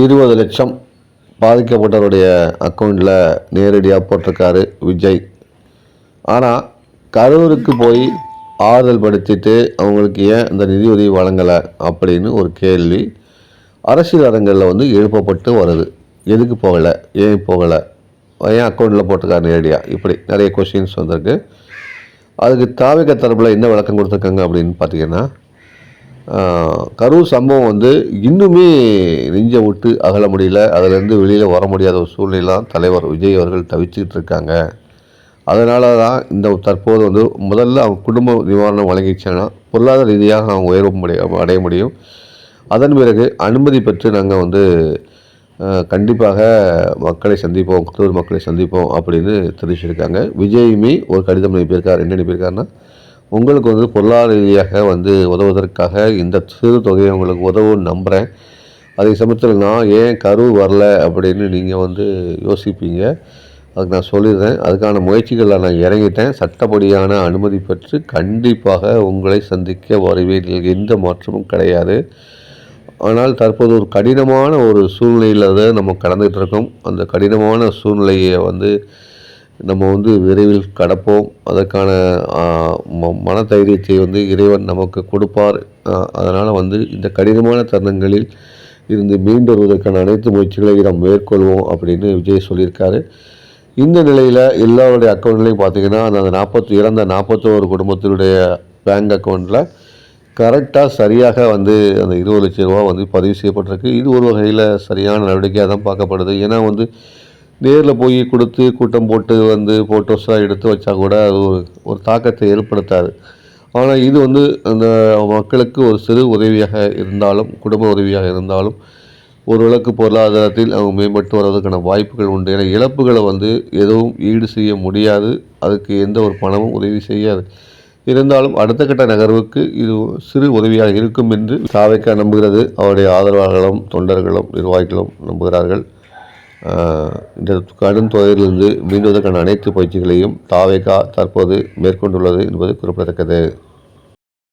இருபது லட்சம் பாதிக்கப்பட்டவருடைய அக்கௌண்ட்டில் நேரடியாக போட்டிருக்காரு விஜய். ஆனால் கரூருக்கு போய் ஆறுதல் படுத்திட்டு அவங்களுக்கு ஏன் இந்த நிதியுதவி வழங்கலை அப்படின்னு ஒரு கேள்வி அரசியல் அரங்கில் வந்து எழுப்பப்பட்டு வருது. எதுக்கு போகலை? ஏன் போகலை? ஏன் அக்கௌண்ட்டில் போட்டிருக்காரு நேரடியாக இப்படி நிறைய கொஷின்ஸ் வந்திருக்கு. அதுக்கு தாவிக தரப்பில் என்ன விளக்கம் கொடுத்துருக்காங்க அப்படின்னு பார்த்தீங்கன்னா கரூர் சம்பவம் வந்து இன்னுமே நெஞ்சை விட்டு அகல முடியல. அதிலேருந்து வெளியில் வர முடியாத ஒரு சூழ்நிலாம் தலைவர் விஜய் அவர்கள் தவிச்சுக்கிட்டு இருக்காங்க. அதனால தான் இந்த தற்போது வந்து முதல்ல அவங்க குடும்ப நிவாரணம் வழங்கிச்சாங்கன்னா பொருளாதார ரீதியாக அவங்க உயர்வு முடியும் அடைய முடியும். அதன் பிறகு அனுமதி பெற்று நாங்கள் வந்து கண்டிப்பாக மக்களை சந்திப்போம் குத்தூர் மக்களை சந்திப்போம் அப்படின்னு தெரிவிச்சிருக்காங்க. விஜயுமே ஒரு கடிதம் அனுப்பியிருக்கார் என்ன அனுப்பியிருக்காருன்னா உங்களுக்கு வந்து பொருளாதார ரீதியாக வந்து உதவுவதற்காக இந்த சிறு தொகையை உங்களுக்கு உதவும் நம்புகிறேன் அதே சமயத்தில் நான் ஏன் கரு வரல அப்படின்னு நீங்கள் வந்து யோசிப்பீங்க. அதுக்கு நான் சொல்லிடுறேன். அதுக்கான முயற்சிகளில் நான் இறங்கிட்டேன். சட்டப்படியான அனுமதி பெற்று கண்டிப்பாக உங்களை சந்திக்க வருவீர்கள் எந்த மாற்றமும் கிடையாது. ஆனால் தற்போது ஒரு கடினமான ஒரு சூழ்நிலையில் தான் நம்ம கடந்துகிட்டு இருக்கோம். அந்த கடினமான சூழ்நிலையை வந்து நம்ம வந்து விரைவில் கடப்போம். அதற்கான ஆ, ம- மனதைரியத்தை வந்து இறைவன் நமக்கு கொடுப்பார். அதனால் வந்து இந்த கடினமான தருணங்களில் இருந்து மீண்டு வருவதற்கான அனைத்து முயற்சிகளையும் நாம் மேற்கொள்வோம் அப்படின்னு விஜய் சொல்லியிருக்காரு. இந்த நிலையில் எல்லாருடைய அக்கௌண்ட்லேயும் பார்த்தீங்கன்னா அந்த நாற்பத்தி இறந்த நாற்பத்தோரு குடும்பத்தினுடைய பேங்க் அக்கௌண்ட்டில் கரெக்டாக சரியாக வந்து அந்த இருபது லட்ச ரூபா வந்து பதிவு செய்யப்பட்டிருக்கு. இது ஒரு வகையில் சரியான நடவடிக்கையாக தான் பார்க்கப்படுது. ஏன்னா வந்து நேரில் போய் கொடுத்து கூட்டம் போட்டு வந்து ஃபோட்டோஸ்லாம் எடுத்து வச்சா கூட அது ஒரு ஒரு தாக்கத்தை ஏற்படுத்தாது. ஆனால் இது வந்து அந்த மக்களுக்கு ஒரு சிறு உதவியாக இருந்தாலும் குடும்ப உதவியாக இருந்தாலும் ஓரளவுக்கு பொருளாதாரத்தில் அவங்க மேம்பட்டு வர்றதுக்கான வாய்ப்புகள் உண்டு. ஏன்னா இழப்புகளை வந்து எதுவும் ஈடு செய்ய முடியாது. அதுக்கு எந்த ஒரு பணமும் உதவி செய்யாது. இருந்தாலும் அடுத்த கட்ட நகர்வுக்கு இது சிறு உதவியாக இருக்கும் என்று தாவைக்கா நம்புகிறது. அவருடைய ஆதரவாளர்களும் தொண்டர்களும் நிர்வாகிகளும் நம்புகிறார்கள். இந்த கடும் தொகையிலிருந்து மீண்டுவதற்கான அனைத்து பயிற்சிகளையும் தாவேகா தற்போது மேற்கொண்டுள்ளது என்பது குறிப்பிடத்தக்கது.